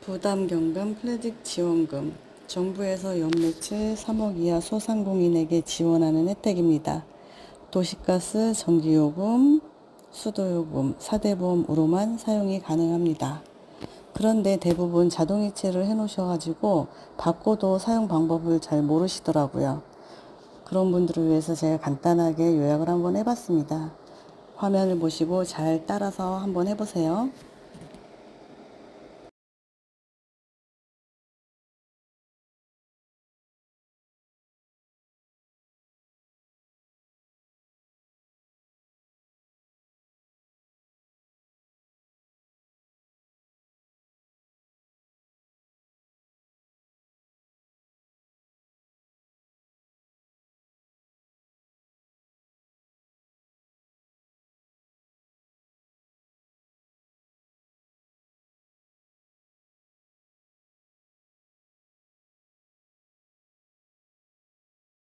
부담 경감 크레딧 지원금 정부에서 연매출 3억 이하 소상공인에게 지원하는 혜택입니다. 도시가스, 전기요금, 수도요금, 사대보험으로만 사용이 가능합니다. 그런데 대부분 자동이체를 해놓으셔가지고 바꿔도 사용 방법을 잘 모르시더라고요. 그런 분들을 위해서 제가 간단하게 요약을 한번 해봤습니다. 화면을 보시고 잘 따라서 한번 해보세요.